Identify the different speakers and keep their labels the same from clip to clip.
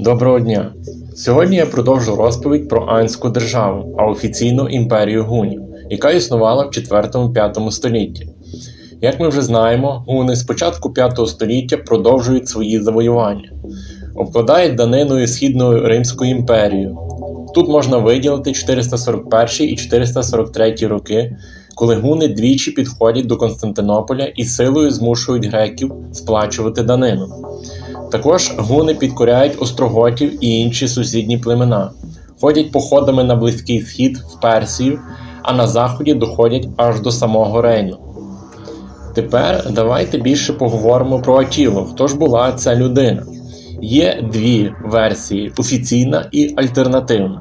Speaker 1: Доброго дня! Сьогодні я продовжу розповідь про Анську державу, а офіційно імперію гунів, яка існувала в 4-5 столітті. Як ми вже знаємо, гуни з початку 5 століття продовжують свої завоювання, обкладають даниною Східну Римську імперію. Тут можна виділити 441 і 443 роки, коли гуни двічі підходять до Константинополя і силою змушують греків сплачувати данину. Також гуни підкоряють остроготів і інші сусідні племена, ходять походами на Близький Схід в Персію, а на заході доходять аж до самого Рейну. Тепер давайте більше поговоримо про Атілу. Хто ж була ця людина? Є дві версії офіційна і альтернативна.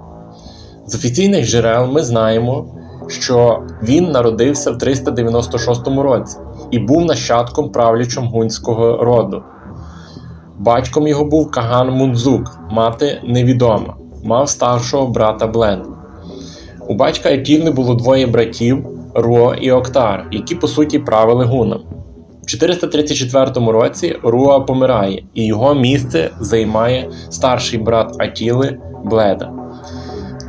Speaker 1: З офіційних джерел ми знаємо, що він народився в 396 році і був нащадком правлячом гунського роду. Батьком його був Каган Мунзук, мати невідома, мав старшого брата Блен. У батька Етіли було двоє братів Руо і Октар, які по суті правили гунам. В 434 році Руа помирає, і його місце займає старший брат Атіли Бледа.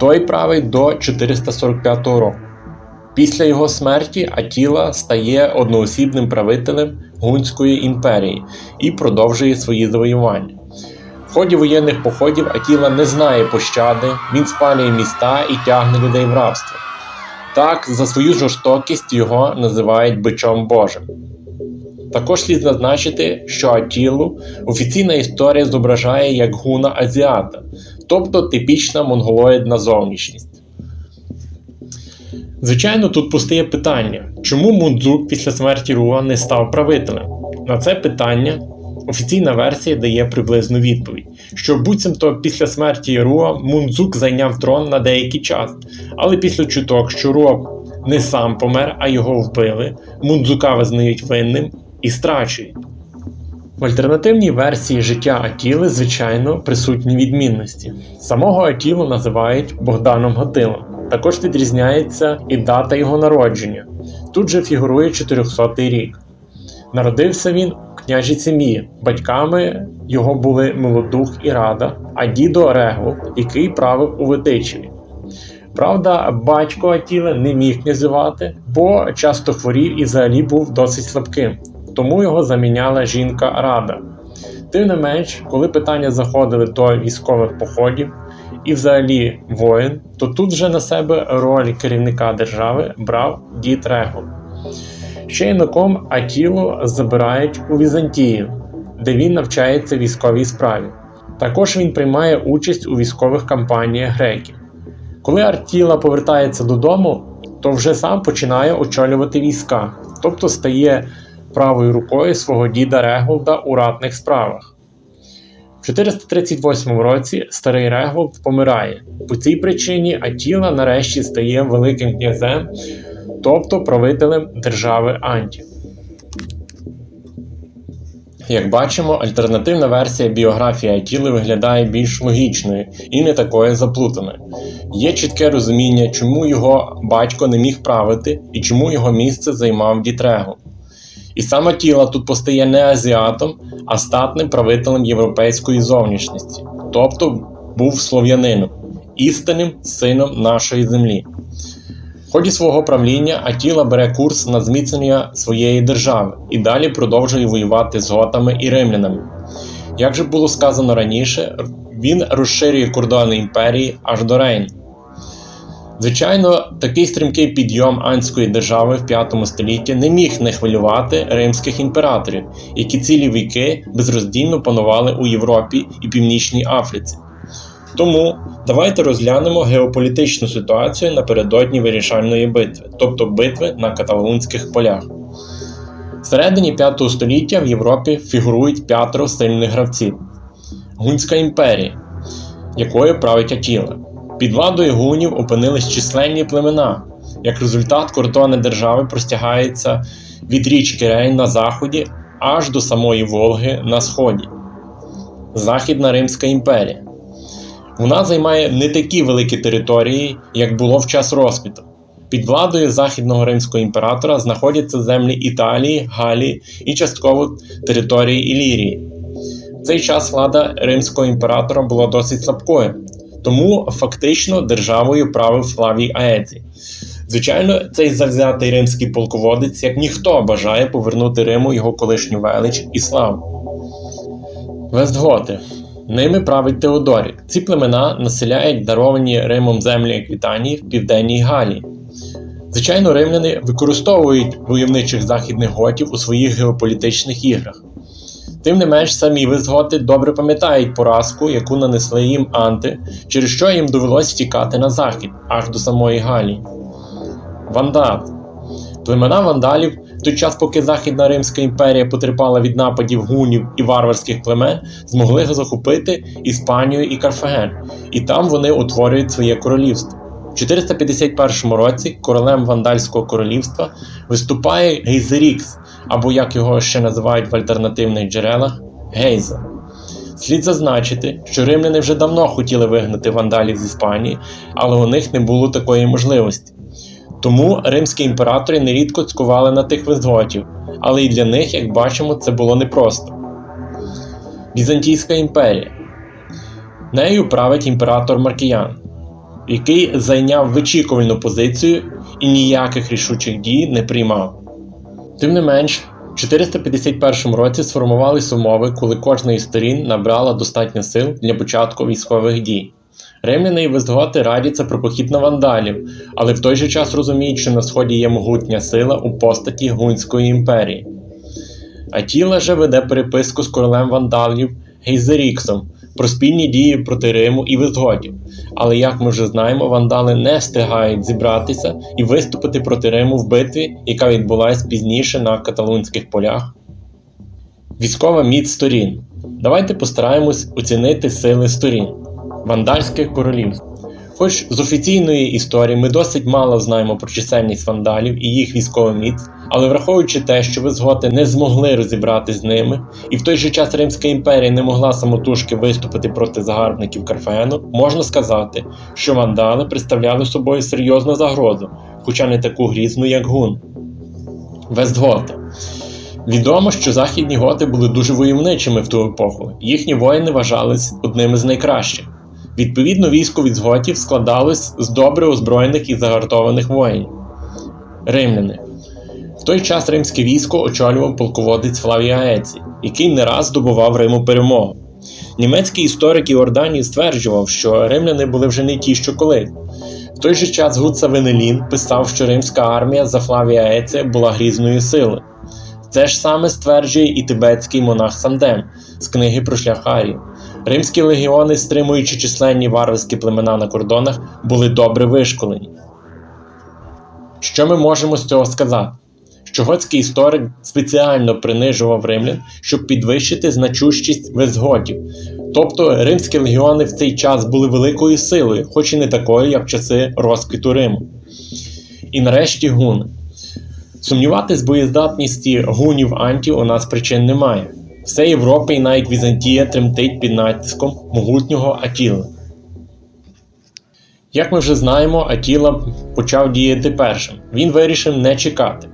Speaker 1: Той править до 445 року. Після його смерті Атіла стає одноосібним правителем Гунської імперії і продовжує свої завоювання. В ході воєнних походів Атіла не знає пощади, він спалює міста і тягне людей в рабство. Так, за свою жорстокість його називають бичом Божим. Також слід зазначити, що Атілу офіційна історія зображає як гуна азіата, тобто типічна монголоїдна зовнішність. Звичайно, тут постає питання, чому Мундзук після смерті Руа не став правителем? На це питання офіційна версія дає приблизну відповідь, що буцімто після смерті Руа Мундзук зайняв трон на деякий час, але після чуток, що Руа не сам помер, а його вбили, Мундзука визнають винним і страчують. В альтернативній версії життя Атіли, звичайно, присутні відмінності. Самого Атілу називають Богданом Гатилом. Також відрізняється і дата його народження. Тут же фігурує 400 рік. Народився він в княжій сім'ї. Батьками його були Милодух і Рада, а дідо Регул, який правив у Витичеві. Правда, батько Атіли не міг князювати, бо часто хворів і взагалі був досить слабким, тому його заміняла жінка Рада. Тим не менш, коли питання заходили до військових походів і взагалі воїн, то тут вже на себе роль керівника держави брав дід Регул. Ще юнаком Атілу забирають у Візантію, де він навчається військовій справі. Також він приймає участь у військових кампаніях греків. Коли Артіла повертається додому, то вже сам починає очолювати війська, тобто стає правою рукою свого діда Регулда у ратних справах. В 438 році старий Регулд помирає. По цій причині Атіла нарешті стає Великим князем, тобто правителем держави Антів. Як бачимо, альтернативна версія біографії Атіли виглядає більш логічною і не такою заплутаною. Є чітке розуміння, чому його батько не міг правити і чому його місце займав Дітрегу. І саме тіла тут постає не азіатом, а статним правителем європейської зовнішності, тобто був слов'янином, істинним сином нашої землі. В ході свого правління Атіла бере курс на зміцнення своєї держави і далі продовжує воювати з готами і римлянами. Як же було сказано раніше, він розширює кордони імперії аж до Рейну. Звичайно, такий стрімкий підйом Анської держави в 5 столітті не міг не хвилювати римських імператорів, які цілі віки безроздільно панували у Європі і Північній Африці. Тому давайте розглянемо геополітичну ситуацію напередодні вирішальної битви, тобто битви на каталонських полях. Всередині 5 століття в Європі фігурують п'ятеро сильних гравців: Гунська імперія, якою править Атіла. Під владою гунів опинились численні племена. Як результат, кордони держави простягаються від річки Рейн на заході аж до самої Волги на сході. Західна Римська імперія. Вона займає не такі великі території, як було в час розквіту. Під владою західного римського імператора знаходяться землі Італії, Галії і частково території Ілірії. В цей час влада римського імператора була досить слабкою, тому фактично державою правив Флавій Аедзі. Звичайно, цей завзятий римський полководець, як ніхто, бажає повернути Риму його колишню велич і славу. Вестготи. Ними править Теодорік. Ці племена населяють даровані Римом землі Еквітанії в південній Галії. Звичайно, римляни використовують войовничих західних готів у своїх геополітичних іграх. Тим не менш, самі визготи добре пам'ятають поразку, яку нанесли їм анти, через що їм довелось втікати на захід, аж до самої Галії. Вандал. Племена вандалів, в той час, поки Західна Римська імперія потерпала від нападів гунів і варварських племен, змогли захопити Іспанію і Карфаген, і там вони утворюють своє королівство. В 451 році королем Вандальського королівства виступає Гейзерікс, або як його ще називають в альтернативних джерелах Гейза. Слід зазначити, що римляни вже давно хотіли вигнати вандалів з Іспанії, але у них не було такої можливості. Тому римські імператори нерідко цькували на тих визготів, але і для них, як бачимо, це було непросто. Візантійська імперія. Нею править імператор Маркіян, який зайняв вичікувальну позицію і ніяких рішучих дій не приймав. Тим не менш, в 451 році сформувалися умови, коли кожна із сторін набрала достатньо сил для початку військових дій. Римляни і вестготи радяться про похід на вандалів, але в той же час розуміють, що на сході є могутня сила у постаті Гунської імперії. Атіла же веде переписку з королем вандалів Гейзеріксом про спільні дії проти Риму і вестготів. Але як ми вже знаємо, вандали не встигають зібратися і виступити проти Риму в битві, яка відбулася пізніше на каталунських полях. Військова міць сторін. Давайте постараємось оцінити сили сторін. Вандальське королівство. Хоч з офіційної історії ми досить мало знаємо про чисельність вандалів і їх військову міць, але враховуючи те, що визготи не змогли розібрати з ними, і в той же час Римська імперія не могла самотужки виступити проти загарбників Карфагену, можна сказати, що вандали представляли собою серйозну загрозу, хоча не таку грізну, як гун. Вестготи. Відомо, що західні готи були дуже войовничими в ту епоху, їхні воїни вважались одними з найкращих. Відповідно, військо від зготів складалось з добре озброєних і загартованих воїнів. Римляни. В той час римське військо очолював полководець Флавій Аеці, який не раз здобував Риму перемогу. Німецький історик Іорданій стверджував, що римляни були вже не ті, що колись. В той же час Гуца Венелін писав, що римська армія за Флавія Аеція була грізною силою. Це ж саме стверджує і тибетський монах Сандем з книги про шлях Арію. Римські легіони, стримуючи численні варварські племена на кордонах, були добре вишколені. Що ми можемо з цього сказати? Що готський історик спеціально принижував римлян, щоб підвищити значущість визготів. Тобто римські легіони в цей час були великою силою, хоч і не такою, як в часи розквіту Риму. І нарешті гуни. Сумніватись боєздатності гунів антів у нас причин немає. Вся Європа і навіть Візантія тремтить під натиском могутнього Атіла. Як ми вже знаємо, Атіла почав діяти першим. Він вирішив не чекати.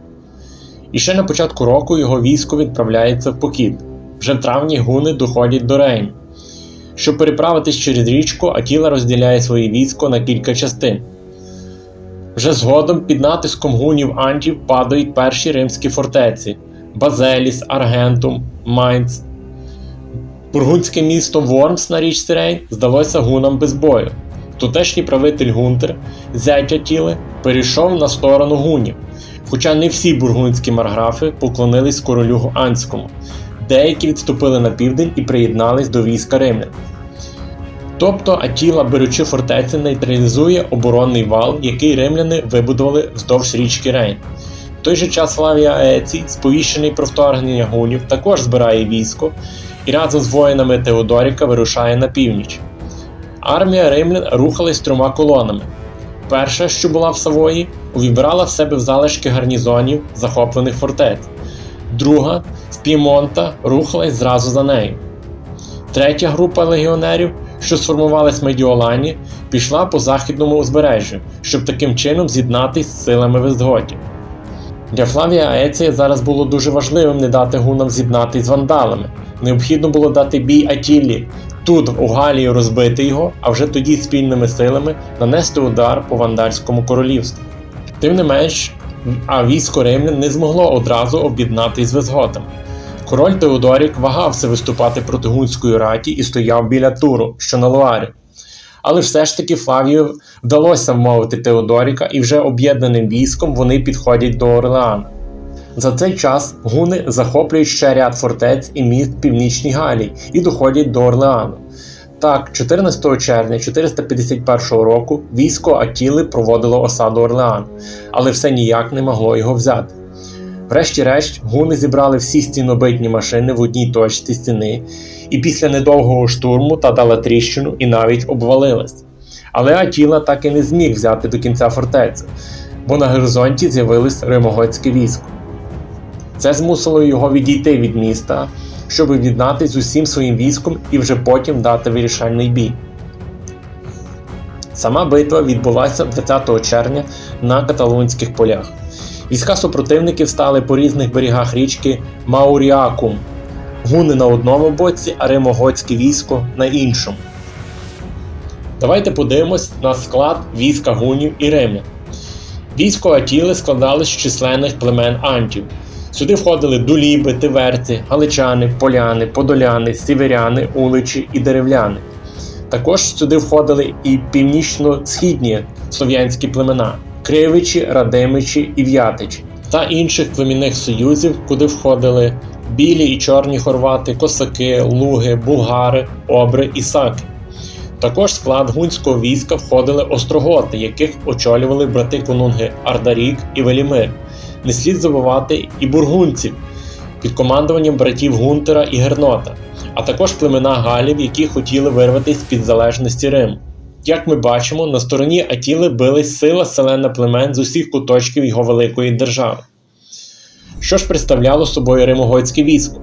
Speaker 1: І ще на початку року його військо відправляється в похід. Вже в травні гуни доходять до Рейну. Щоб переправитись через річку, Атіла розділяє своє військо на кілька частин. Вже згодом під натиском гунів антів падають перші римські фортеці Базеліс, Аргентум, Майнц. Бургундське місто Вормс на річці Рейн здалося гунам без бою. Тутешній правитель Гунтер, зятя тіли, перейшов на сторону гунів. Хоча не всі бургундські марграфи поклонились королю Анському, деякі відступили на південь і приєднались до війська римлян. Тобто Атіла, беручи фортеці, нейтралізує оборонний вал, який римляни вибудували вздовж річки Рейн. В той же час Флавія Аецій, сповіщений про вторгнення гунів, також збирає військо і разом з воїнами Теодоріка вирушає на північ. Армія римлян рухалась трьома колонами. Перша, що була в Савої, увібрала в себе в залишки гарнізонів захоплених фортець. Друга з Пімонта рухалась зразу за нею. Третя група легіонерів, що сформувалась в Медіолані, пішла по західному узбережжю, щоб таким чином з'єднатись з силами Вестготів. Для Флавія Аеція зараз було дуже важливим не дати гунам з'єднатись з вандалами. Необхідно було дати бій Атіллі, тут у Галії розбити його, а вже тоді спільними силами нанести удар по вандальському королівству. Тим не менш, а військо римлян не змогло одразу об'єднатись з визготами. Король Теодорік вагався виступати проти гунської раті і стояв біля Туру, що на Луарі. Але все ж таки Флавію вдалося вмовити Теодоріка, і вже об'єднаним військом вони підходять до Орлеана. За цей час гуни захоплюють ще ряд фортець і міст Північній Галії і доходять до Орлеану. Так, 14 червня 451 року військо Атіли проводило осаду Орлеану, але все ніяк не могло його взяти. Врешті-решт, гуни зібрали всі стінобитні машини в одній точці стіни, і після недовгого штурму та дала тріщину і навіть обвалилась. Але Атіла так і не зміг взяти до кінця фортецю, бо на горизонті з'явилось римогоцьке військо. Це змусило його відійти від міста, щоб об'єднатися з усім своїм військом і вже потім дати вирішальний бій. Сама битва відбулася 20 червня на каталунських полях. Війська супротивників стали по різних берегах річки Мауріакум, гуни на одному боці, а римогоцьке військо на іншому. Давайте подивимось на склад війська гунів і римлян. Військо Атіли складалось з численних племен антів. Сюди входили дуліби, тиверці, галичани, поляни, подоляни, сіверяни, уличі і деревляни. Також сюди входили і північно-східні слов'янські племена кривичі, радимичі і в'ятичі та інших племінних союзів, куди входили білі і чорні хорвати, косаки, луги, булгари, обри і саки. Також склад гунського війська входили остроготи, яких очолювали брати конунги Ардарік і Велімир. Не слід забувати і бургунців під командуванням братів Гунтера і Гернота, а також племена Галів, які хотіли вирватися під залежності Риму. Як ми бачимо, на стороні Атіли бились сила селена племен з усіх куточків його великої держави. Що ж представляло собою римогоцьке військо?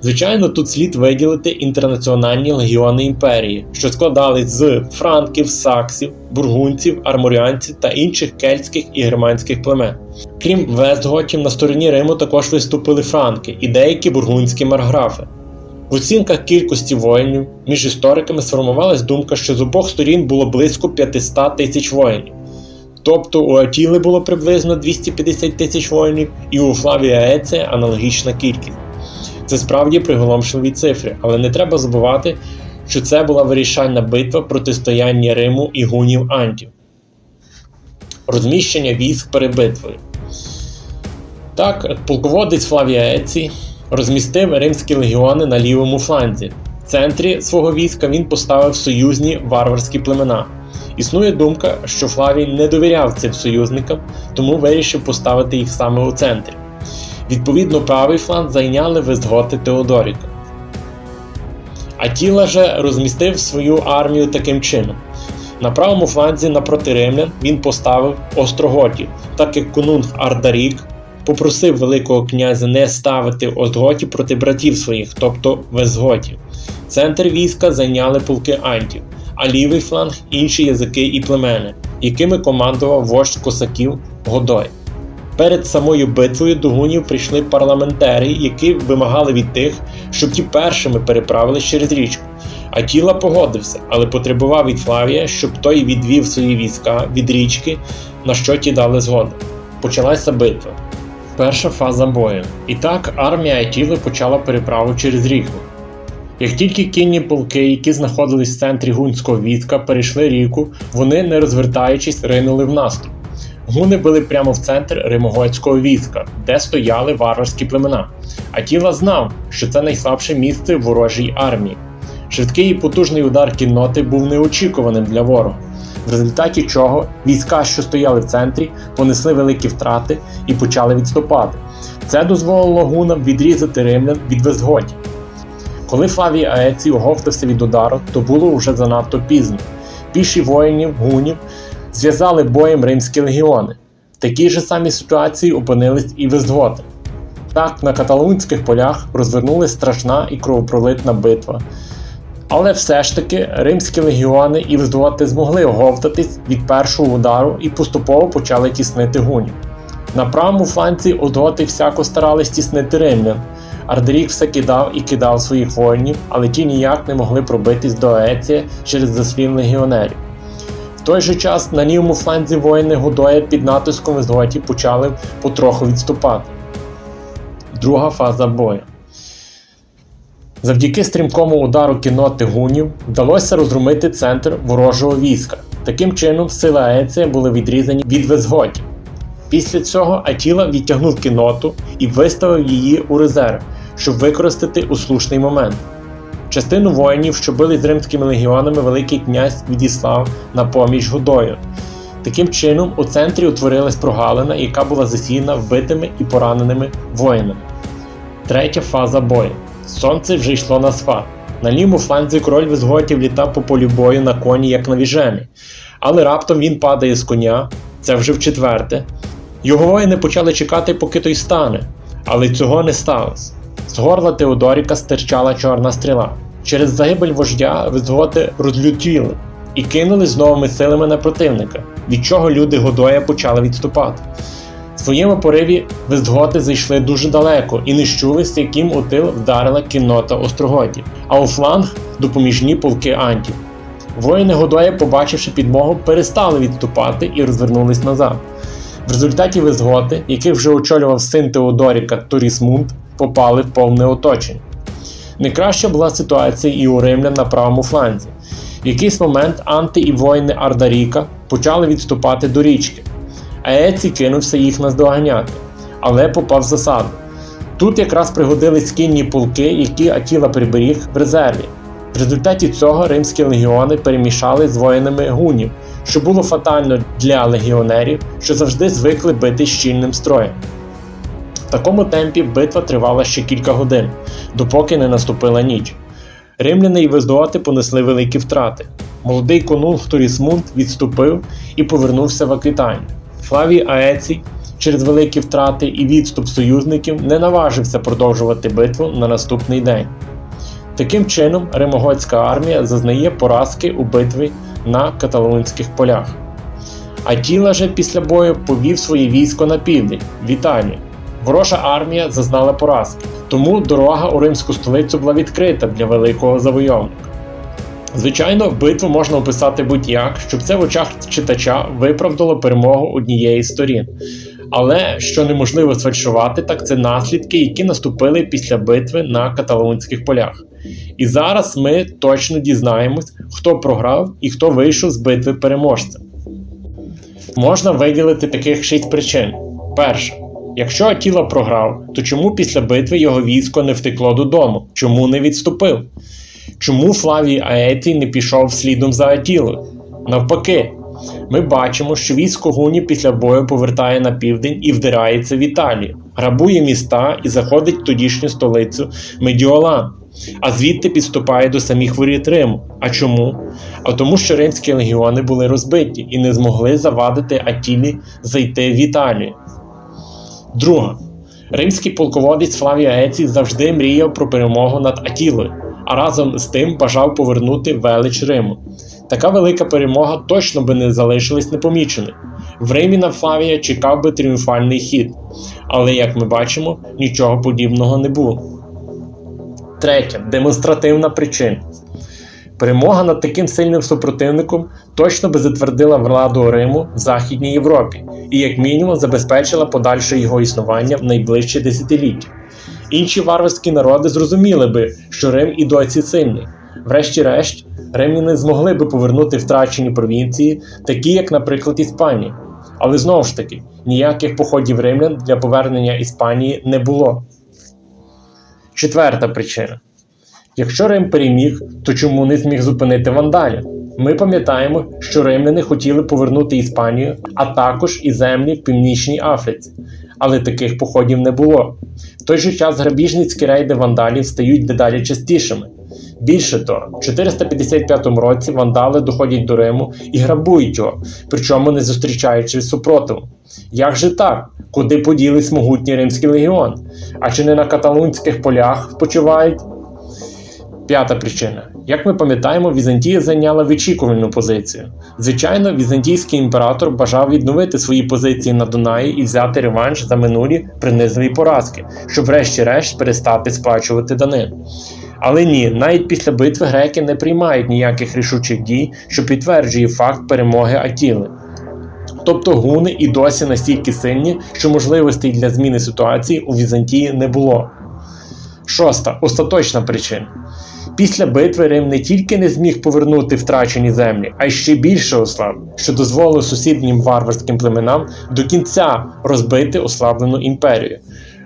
Speaker 1: Звичайно, тут слід виділити інтернаціональні легіони імперії, що складались з франків, саксів, бургунців, арморіанців та інших кельтських і германських племен. Крім вестготів, на стороні Риму також виступили франки і деякі бургунські марграфи. В оцінках кількості воїнів між істориками сформувалась думка, що з обох сторін було близько 500 тисяч воїнів. Тобто у Атіли було приблизно 250 тисяч воїнів, і у Флавія Еція аналогічна кількість. Це справді приголомшливі цифри, але не треба забувати, що це була вирішальна битва протистояння Риму і гунів Антів. Розміщення військ перед битвою. Так, полководець Флавія Ецій розмістив римські легіони на лівому фланзі. В центрі свого війська він поставив союзні варварські племена. Існує думка, що Флавій не довіряв цим союзникам, тому вирішив поставити їх саме у центрі. Відповідно, правий фланг зайняли вестготи Теодоріка. Атіла же розмістив свою армію таким чином. На правому фланзі напроти римлян він поставив остроготів, так як конунг Ардарік попросив Великого князя не ставити Остготів проти братів своїх, тобто Везготів. Центр війська зайняли полки Антів, а лівий фланг інші язики і племени, якими командував вождь косаків Годой. Перед самою битвою до гунів прийшли парламентарі, які вимагали від тих, щоб ті першими переправились через річку. А тіла погодився, але потребував від Флавія, щоб той відвів свої війська від річки, на що ті дали згоду. Почалася битва. Перша фаза бою. І так армія Атіли почала переправу через ріку. Як тільки кінні полки, які знаходились в центрі гунського війська, перейшли ріку, вони, не розвертаючись, ринули в наступ. Гуни били прямо в центр римогоцького війська, де стояли варварські племена. Атіла знав, що це найслабше місце ворожій армії. Швидкий і потужний удар кінноти був неочікуваним для ворога, в результаті чого війська, що стояли в центрі, понесли великі втрати і почали відступати. Це дозволило гунам відрізати римлян від Вестготів. Коли Флавій Аецій оговтався від удару, то було вже занадто пізно. Піші воїнів гунів зв'язали боєм римські легіони. В такій же самій ситуації опинились і Вестготи. Так, на каталунських полях розвернулася страшна і кровопролитна битва. Але все ж таки римські легіони і вздоти змогли оговтатись від першого удару і поступово почали тіснити гунів. На правому фланці одоти всяко старались тіснити римлян. Ардерік все кидав і кидав своїх воїнів, але ті ніяк не могли пробитись до Аеція через заслін легіонерів. В той же час на лівому фланзі воїни Годоя під натиском визготів почали потроху відступати. Друга фаза бою. Завдяки стрімкому удару кінноти гунів вдалося розгромити центр ворожого війська. Таким чином, сили Аеція були відрізані від визготів. Після цього Атіла відтягнув кінноту і виставив її у резерв, щоб використати у слушний момент. Частину воїнів, що били з римськими легіонами, Великий князь відіслав на поміч Годою. Таким чином, у центрі утворилась прогалина, яка була засіяна вбитими і пораненими воїнами. Третя фаза бою. Сонце вже йшло на схват. На лівому фланзі король визготів літав по полю бою на коні, як навіжений. Але раптом він падає з коня, це вже в четверте. Його воїни почали чекати, поки той стане, але цього не сталося. З горла Теодоріка стирчала чорна стріла. Через загибель вождя визготи розлютіли і кинулись з новими силами на противника, від чого люди Годоя почали відступати. Своєму пориві вестготи зайшли дуже далеко і не щулися, яким у тил вдарила кіннота остроготів, а у фланг допоміжні полки антів. Воїни Годоя, побачивши підмогу, перестали відступати і розвернулись назад. В результаті визготи, яких вже очолював син Теодоріка Торісмунд, попали в повне оточення. Не краща була ситуація і у римлян на правому фланзі. В якийсь момент анти і воїни Ардаріка почали відступати до річки. Аеці кинувся їх наздоганяти, але попав в засаду. Тут якраз пригодились кінні полки, які Атіла приберіг в резерві. В результаті цього римські легіони перемішали з воїнами гунів, що було фатально для легіонерів, що завжди звикли бити щільним строєм. В такому темпі битва тривала ще кілька годин, допоки не наступила ніч. Римляни і вездоати понесли великі втрати. Молодий конунг Торісмунд відступив і повернувся в Аквітанію. Флавій Аецій через великі втрати і відступ союзників не наважився продовжувати битву на наступний день. Таким чином, римогоцька армія зазнає поразки у битві на каталонських полях. Атіла же після бою повів своє військо на південь, в Італію. Ворожа армія зазнала поразки, тому дорога у римську столицю була відкрита для великого завойовника. Звичайно, битву можна описати будь-як, щоб це в очах читача виправдало перемогу однієї з сторін. Але що неможливо сфальшувати, так це наслідки, які наступили після битви на каталонських полях. І зараз ми точно дізнаємось, хто програв і хто вийшов з битви переможцем. Можна виділити таких шість причин. Перша. Якщо Атіла програв, то чому після битви його військо не втекло додому? Чому не відступив? Чому Флавій Аетій не пішов слідом за Атілою? Навпаки, ми бачимо, що військо Гуні після бою повертає на південь і вдирається в Італію, грабує міста і заходить в тодішню столицю Медіолан, а звідти підступає до самих воріт Риму. А чому? А тому, що римські легіони були розбиті і не змогли завадити Атілі зайти в Італію. Друга. Римський полководець Флавій Аецій завжди мріяв про перемогу над Атілою, а разом з тим бажав повернути велич Риму. Така велика перемога точно би не залишилась непоміченою. В Римі на Флавія чекав би тріумфальний хід, але, як ми бачимо, нічого подібного не було. Третя демонстративна причина. Перемога над таким сильним супротивником точно би затвердила владу Риму в Західній Європі і, як мінімум, забезпечила подальше його існування в найближчі десятиліття. Інші варварські народи зрозуміли би, що Рим і досі сильний. Врешті-решт, римляни змогли би повернути втрачені провінції, такі як, наприклад, Іспанія. Але знову ж таки, ніяких походів римлян для повернення Іспанії не було. Четверта причина. Якщо Рим переміг, то чому не зміг зупинити вандалів? Ми пам'ятаємо, що римляни хотіли повернути Іспанію, а також і землі в Північній Африці, але таких походів не було. В той же час грабіжницькі рейди вандалів стають дедалі частішими. Більше того, в 455 році вандали доходять до Риму і грабують його, причому не зустрічаючи супротиву. Як же так? Куди поділись могутній римський легіон? А чи не на каталунських полях спочивають? П'ята причина. Як ми пам'ятаємо, Візантія зайняла вичікувальну позицію. Звичайно, візантійський імператор бажав відновити свої позиції на Дунаї і взяти реванш за минулі принизливі поразки, щоб врешті-решт перестати сплачувати данин. Але ні, навіть після битви греки не приймають ніяких рішучих дій, що підтверджує факт перемоги Атіли. Тобто гуни і досі настільки сильні, що можливостей для зміни ситуації у Візантії не було. Шоста остаточна причина. Після битви Рим не тільки не зміг повернути втрачені землі, а й ще більше ослаб, що дозволило сусіднім варварським племенам до кінця розбити ослаблену імперію.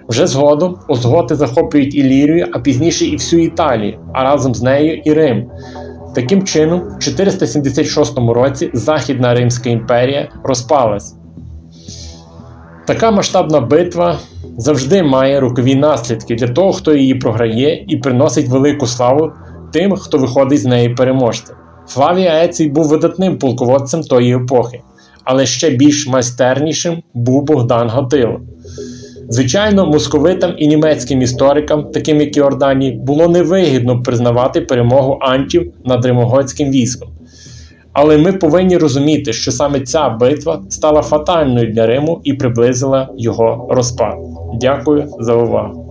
Speaker 1: Вже згодом Озготи захоплюють Ілірію, а пізніше і всю Італію, а разом з нею і Рим. Таким чином, в 476 році Західна Римська імперія розпалась. Така масштабна битва завжди має рокові наслідки для того, хто її програє і приносить велику славу тим, хто виходить з неї переможцем. Флавій Ецій був видатним полководцем тої епохи, але ще більш майстернішим був Богдан Гатило. Звичайно, московитам і німецьким історикам, таким як Іордані, було невигідно признавати перемогу антів над римогоцьким військом. Але ми повинні розуміти, що саме ця битва стала фатальною для Риму і приблизила його розпад. Дякую за увагу.